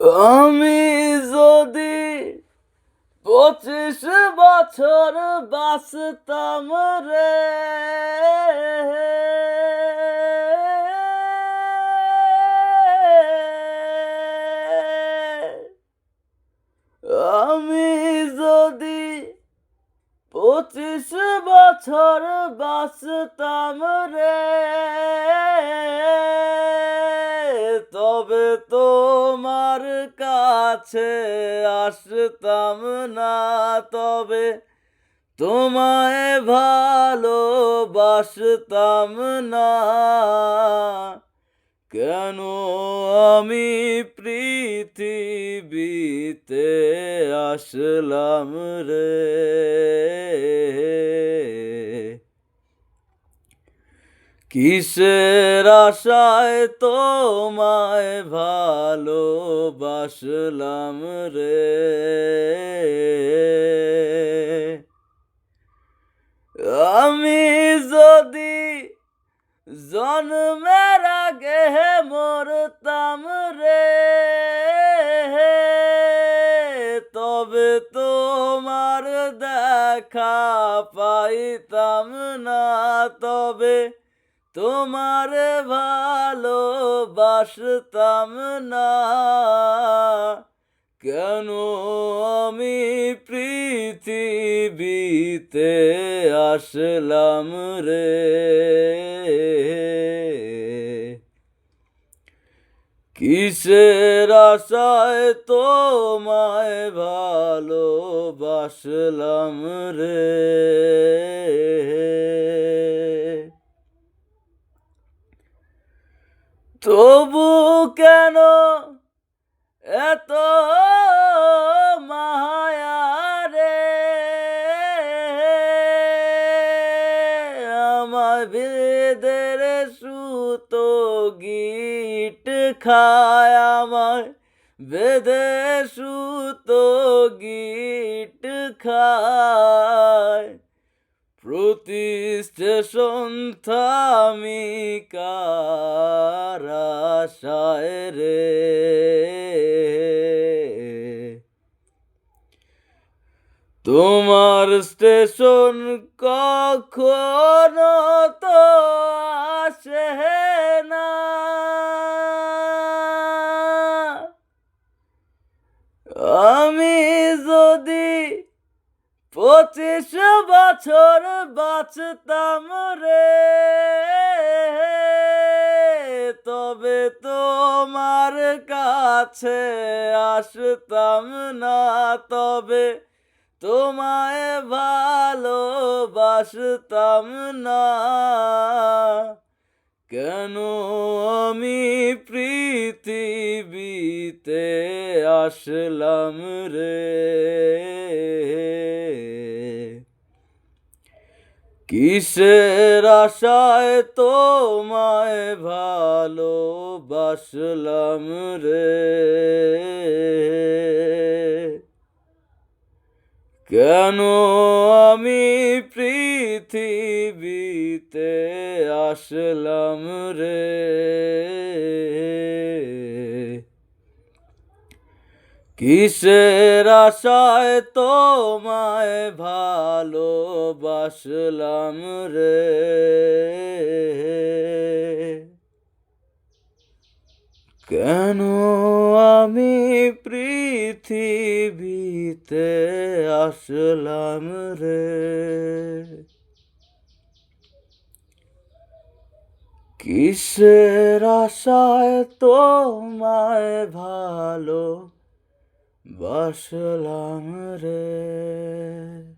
আমি যদি পঁচিশ বছর বাঁচতাম রে। আমি যদি পঁচিশ বছর বাঁচতাম রে। কাছে আসতাম না তবে তোমায় ভালোবাসতাম না। কেন আমি পৃথিবীতে আসলাম রে? কিসের আশায় তোমায় ভালোবাসলাম রে? আমি যদি জন্মের আগে মরতাম রে, তবে তোমার দেখা পাইতাম না, তবে তোমার ভালো ভালোবাসতাম না। কেন আমি পৃথিবীতে আসলাম রে? কিসের আশায় তোমায় ভালোবাসলাম রে? তবু কেন এত মায়া রে? আমার বেদের সুতো গিট খায় আমার বেদে সুতো গিট খায়। প্রতি স্টেশন থামি তোমার স্টেশন কখনো তো আসে না। আমি যদি পঁচিশ বছর বাঁচতাম রে, তবে তোমার কাছে আসতাম না, তবে তোমায় ভালোবাসতাম না। কেন আমি পৃথিবীতে আসলাম রে? কিসের আশায় তোমায় ভালোবাসলাম রে? কেন আমি পৃথিবীতে আসলাম রে? কিসের আশায় তোমায় ভালোবাসলাম রে? কেন আমি পৃথিবীতে আসলাম রে? কিসের আশায় তোমায় ভালো বাসলাম রে?